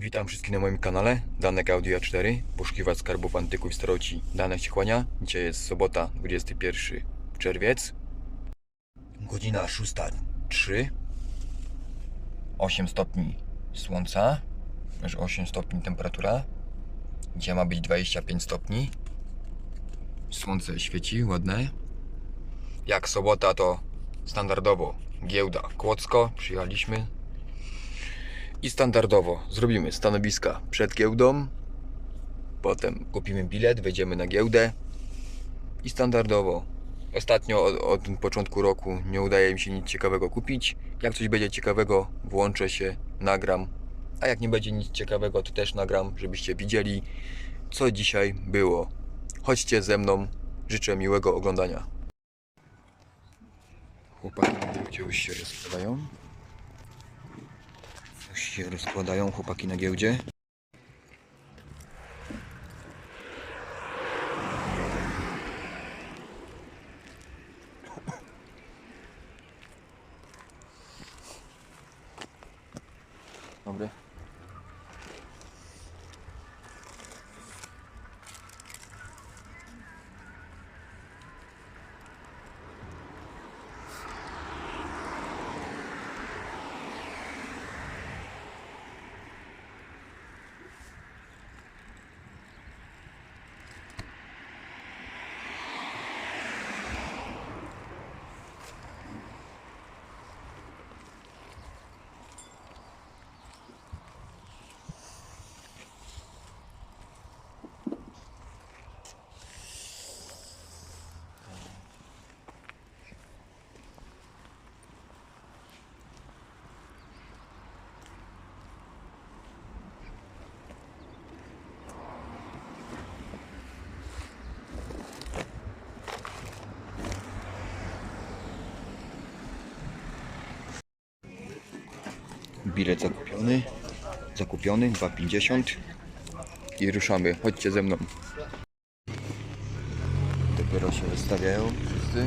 Witam wszystkich na moim kanale Danek Audio 4 Poszukiwać skarbów antyków i staroci. Danek się Dzisiaj jest sobota 21 czerwiec. Godzina 6.03 8 stopni słońca Już 8 stopni temperatura. Dzisiaj ma być 25 stopni. Słońce świeci ładne. Jak sobota to standardowo giełda Kłodzko. Przyjechaliśmy i standardowo zrobimy stanowiska przed giełdą, potem kupimy bilet, wejdziemy na giełdę i standardowo. Ostatnio od, od początku roku nie udaje mi się nic ciekawego kupić. Jak coś będzie ciekawego, włączę się, nagram. A jak nie będzie nic ciekawego, to też nagram, żebyście widzieli, co dzisiaj było. Chodźcie ze mną, życzę miłego oglądania. Chłopaki gdzie już się rozkładają. Się rozkładają chłopaki na giełdzie. Dobry. Bilet zakupiony. Zakupiony 2,50 i ruszamy. Chodźcie ze mną. Dopiero się wystawiają wszyscy.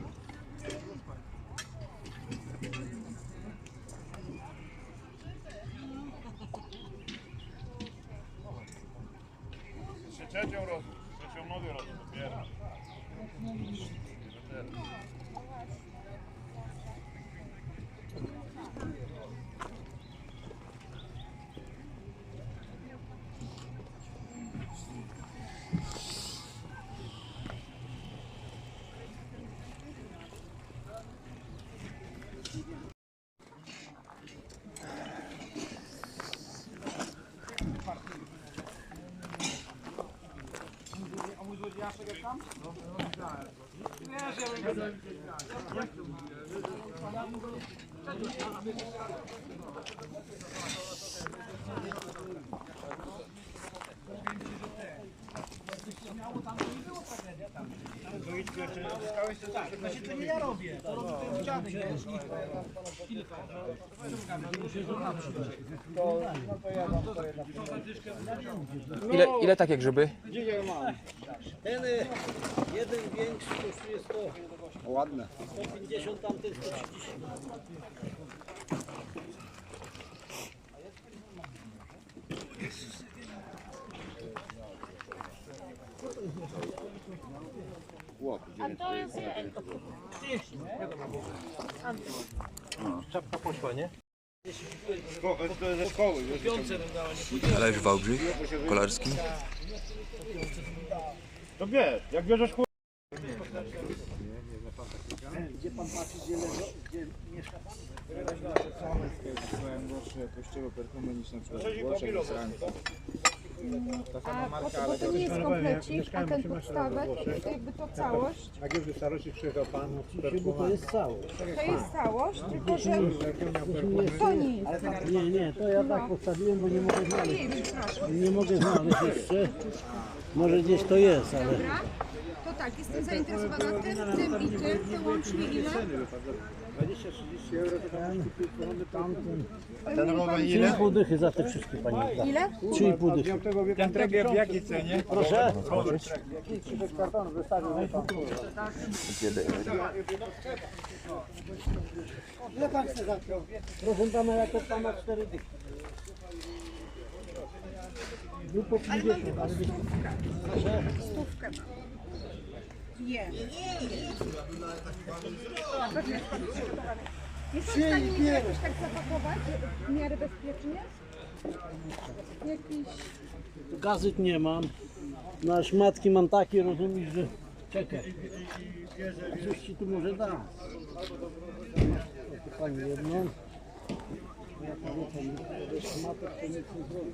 Powiem ci, że te, jakbyś znaczy to nie ja robię, to robi ten dziadek, wiesz, Ile, ile takie grzyby? Ten y, jeden większy kosztuje 100. Ładne. 150, tamten 130. A to jest Szko- To jest ze szkoły? Talerz Wałbrzych, kolarski. To wiesz, jak bierzesz chuj... Gdzie pan patrzy, gdzie gdzie mieszka pan? Słuchałem gorsze kościoły perfumy niż na przykład Włoszech i Francji. A po, bo to nie jest komplecik, a ten podstawek, to jakby to całość, Jak już do starości przyjechał pan, Bo to jest całość. to jest całość, tylko że to nie jest. Nie, nie, to ja tak postawiłem, bo nie mogę znaleźć. Nie, przepraszam. Nie mogę znaleźć jeszcze. Może gdzieś to jest, ale Dobra, to tak, jestem zainteresowana tym, tym i tym, to łącznie ile? 20-30 euro, to tam tamten. Ten rower Trzy i pół dychy za te wszystkie pani da. Ile? Trzy i pół dychy. tego wieku. Ten trek w jakiej cenie? Proszę? Ile pan chce za to? Proszę pana, jak to pana cztery dychy. Był po 50, ale Stówkę mam. Nie. Jest w stanie mi jakoś tak zapakować w miarę bezpiecznie? Jakiś... Gazet nie mam. Na szmatki mam takie, rozumiesz, że... Czekaj. Coś ci tu może da. Pani jedną. Ja to nie- bez szmatek to nic nie zrobię.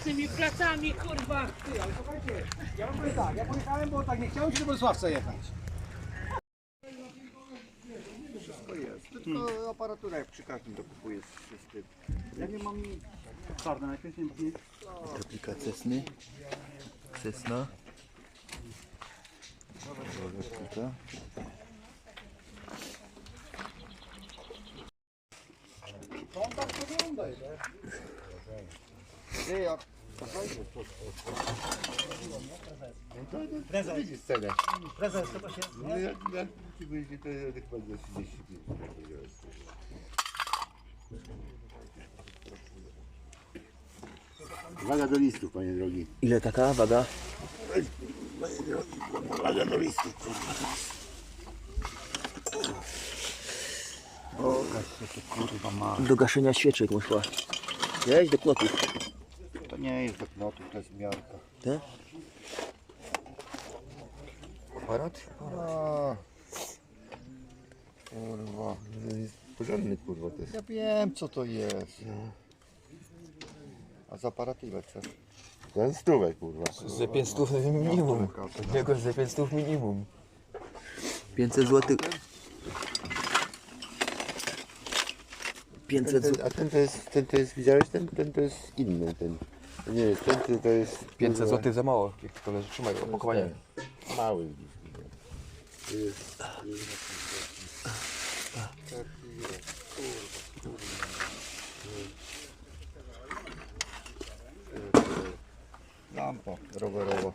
Z tymi placami, kurwa. Ja mówię tak, ja pojechałem, bo tak nie chciałem się do Bolesławca jechać. Tylko aparatura jak przy każdym dokupujesz wszystkie. Ja nie mam czarne, najpierw nie, nie Replika Cessny. Cessna. Ty, jak Prezes, widzisz cenę. prezes, to się... No jak, jak ci będzie, to ja chyba za 35 powiedziałeś. Uwaga do listów, panie drogi. Ile taka waga? Uwaga do listów, kurwa. Pokaż się, to kurwa ma. Do gaszenia świeczek muszła. Jeźdź do klotów. To nie jest do knotów, to jest miarka. Te? Aparat? A. Kurwa. To jest porządny kurwa to jest. Ja wiem co to jest. A za aparat ile chcesz? Ten stówek kurwa. Ze 500 minimum. Niego ze 500 minimum. 500 zł. 500 Ten, zł. a ten to jest, ten to jest, widziałeś ten? Ten to jest inny ten. To Nie jest, ten to- to jest 500 kurwa, zł za mało. Jak to leży, trzymaj opakowanie. mały. To jest, Lampa rowerowa.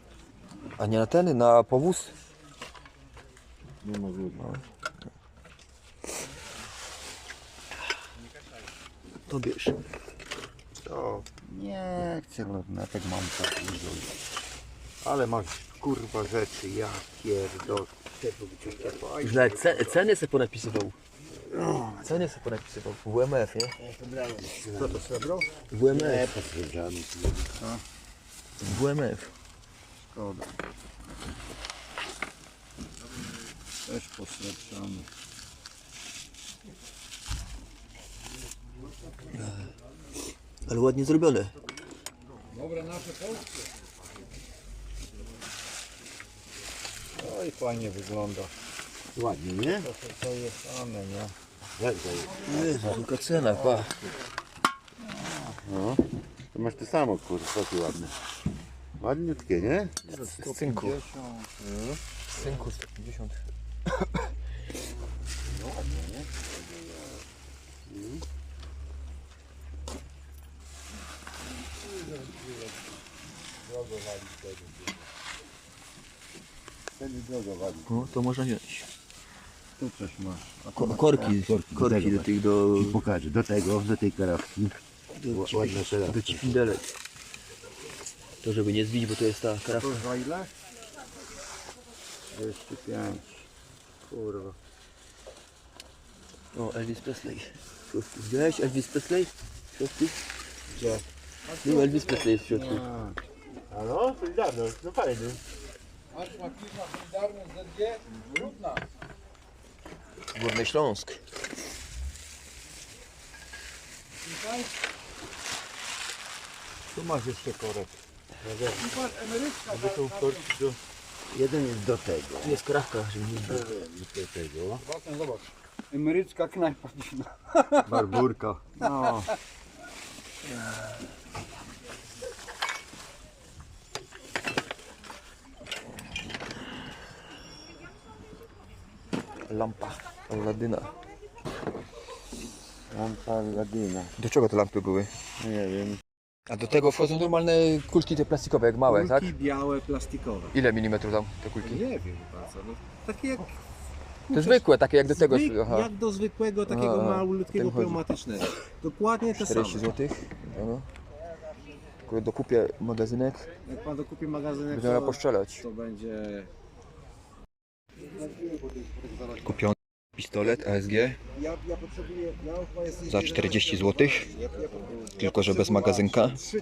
A nie na ten, na powóz? Nie ma złego. To bierz. To nie chcę, no na tak mam tak dużo. Ale masz kurwa rzeczy, ja pierdolę. Nawet ce- ceny sobie ponapisywał. Ceny sobie ponapisywał. WMF, nie? Co to srebro? WMF. Potwierdzamy. WMF. Szkoda. Też posrebrzamy. E, ale ładnie zrobione. Dobra, nasze polskie. Oj, fajnie wygląda. Ładnie, nie? To, jest one, nie? Jezu, tylko cena, pa. No. To masz ty samo, kurde, takie ładne. Ładniutkie, nie? Synku. Synku 150. Drogo wali wtedy. Wtedy drogo wali. No to można wziąć. Tu coś masz. A tu Ko korki, korki, korki, do, tego, do tych do... Ci pokażę, do tego, do tej karafki. Do, ci, Ładna. To żeby nie zbić, bo to jest ta karafka. To za ile? 25. Kurwa. O, Elvis Presley. Środki. Widziałeś Elvis Presley? Środki? Gdzie? Był Elvis Presley w środku. A no, Solidarno, no fajny. Górny Śląsk. Tu masz jeszcze korek. Aby tą korki do... Jeden jest do tego. Tu jest karafka, żeby nie Do tego. Zobacz. Emerycka knajpa. Barburka. No. Lampa Aladyna. Lampa Ladyna. Do czego te lampy były? Nie wiem. A do tego wchodzą normalne kulki te plastikowe, jak małe, tak? Kulki białe, plastikowe. Ile milimetrów tam te kulki? Nie wiem co. No, takie jak, To zwykłe, takie jak do tego. zwyk, Aha. jak do zwykłego takiego A, malutkiego pneumatycznego. Dokładnie te 40 same. zł. No. Tylko dokupię magazynek, Jak pan dokupi magazynek, miał to, poszczelać. to będzie... Kupiony pistolet ASG za 40 zł. Tylko, że bez magazynka. 3,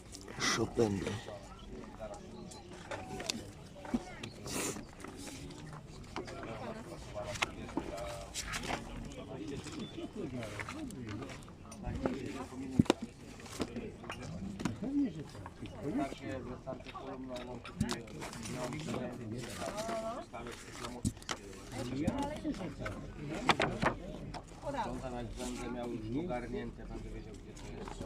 Chopin. On tam jak będę miał już ogarnięte, będę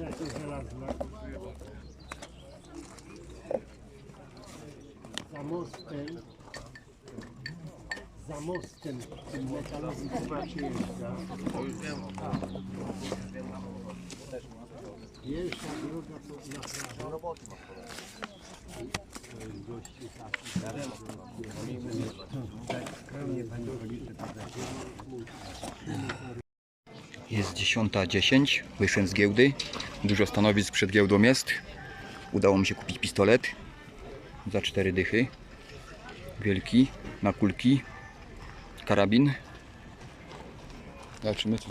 Że to znalazła. Za mostem. Za mostem metalowy chyba przyjeżdża. Pierwsza, druga to na prawo. Jest 10.10, wyszedłem z giełdy. Dużo stanowisk przed giełdą jest. Udało mi się kupić pistolet za 4 dychy. Wielki, na kulki. Karabin. Zobaczymy co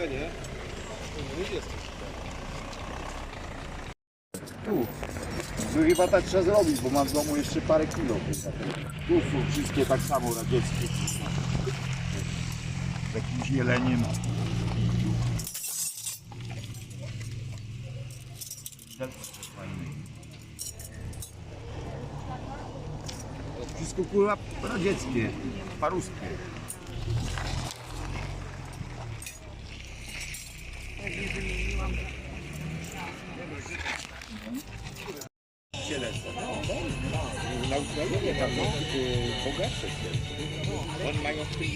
tu ciekawe. Tu. No chyba tak trzeba zrobić, bo mam w domu jeszcze parę kilo. Tu są wszystkie tak samo radzieckie. Z jakimś jeleniem. Wszystko kurwa radzieckie, paruskie. Nauczyciele tam bogatsze się. Oni mają w tym.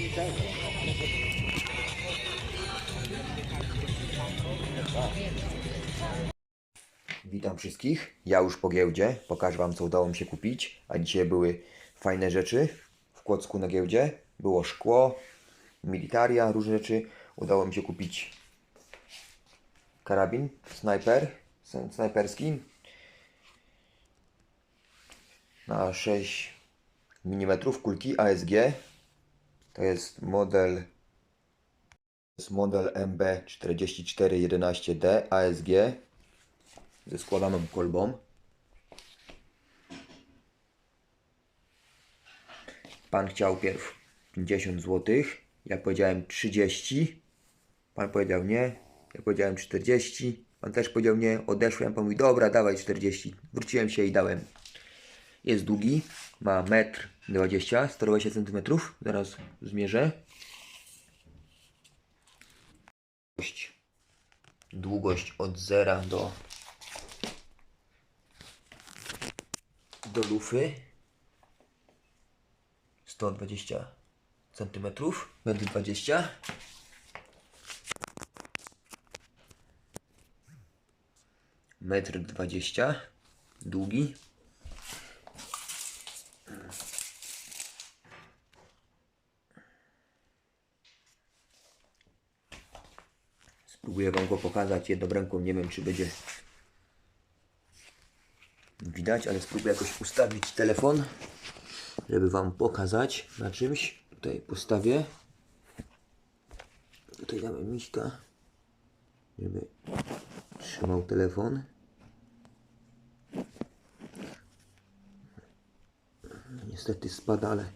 Witam wszystkich. Ja już po giełdzie. Pokażę Wam, co udało mi się kupić. A dzisiaj były fajne rzeczy w Kłodzku na giełdzie. Było szkło, militaria, różne rzeczy. Udało mi się kupić karabin, snajper, sn- snajperski na 6 mm kulki ASG. To jest model to jest model MB4411D ASG ze składaną kolbą. Pan chciał pierw 50 zł. Ja powiedziałem 30. Pan powiedział nie. Ja powiedziałem 40. Pan też powiedział nie. Odeszłem. Pan mówi dobra, dawaj 40. Wróciłem się i dałem. Jest długi. Ma 1,20 m, 120 cm. Zaraz zmierzę. Długość- Długość od 0 do do lufy 120 cm metr 20 metr 20 długi spróbuję wam go pokazać jedną ręką nie wiem czy będzie widać, ale spróbuję jakoś ustawić telefon, żeby Wam pokazać na czymś. Tutaj postawię. Tutaj damy miśka, żeby trzymał telefon. Niestety spada, ale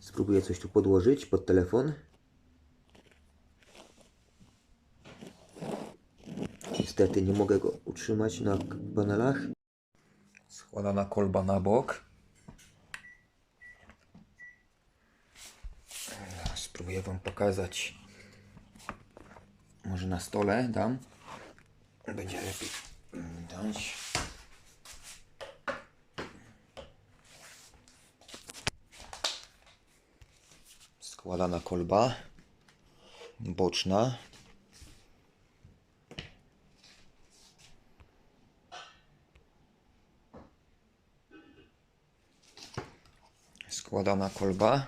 spróbuję coś tu podłożyć pod telefon. Niestety nie mogę go utrzymać na panelach. Składana kolba na bok. Spróbuję Wam pokazać. Może na stole dam. Będzie lepiej widać. Składana kolba. Boczna. składana kolba.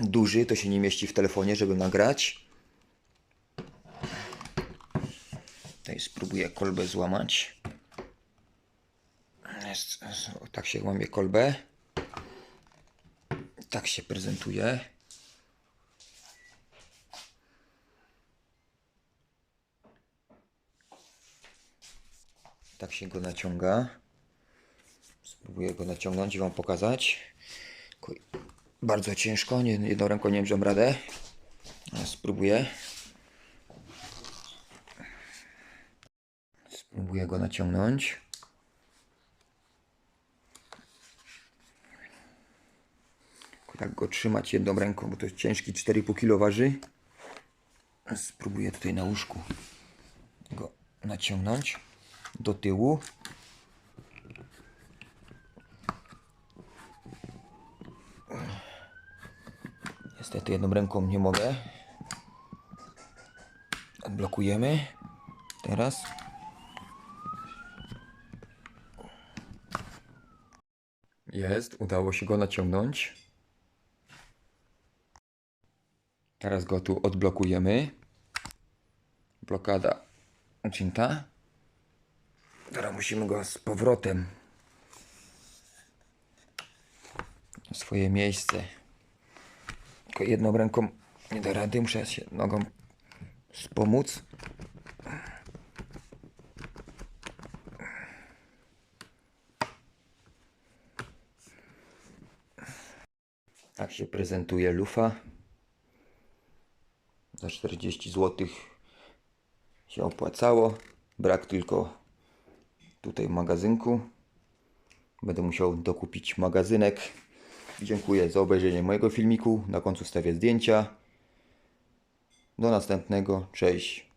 Duży, to się nie mieści w telefonie, żeby nagrać. Tutaj spróbuję kolbę złamać. Tak się łamie kolbę. Tak się prezentuje. Tak się go naciąga. Spróbuję go naciągnąć i Wam pokazać. Bardzo ciężko, nie, jedną ręką nie mam radę. Spróbuję. Spróbuję go naciągnąć. Tak go trzymać jedną ręką, bo to jest ciężki 4,5 kg waży. Spróbuję tutaj na łóżku go naciągnąć do tyłu. Niestety jedną ręką nie mogę. Odblokujemy. Teraz. Jest, udało się go naciągnąć. Teraz go tu odblokujemy. Blokada ucięta. Teraz musimy go z powrotem swoje miejsce. Tylko jedną ręką nie da rady, muszę się nogą wspomóc. Tak się prezentuje lufa. Za 40 zł się opłacało. Brak tylko tutaj magazynku. Będę musiał dokupić magazynek. Dziękuję za obejrzenie mojego filmiku. Na końcu stawię zdjęcia. Do następnego. Cześć.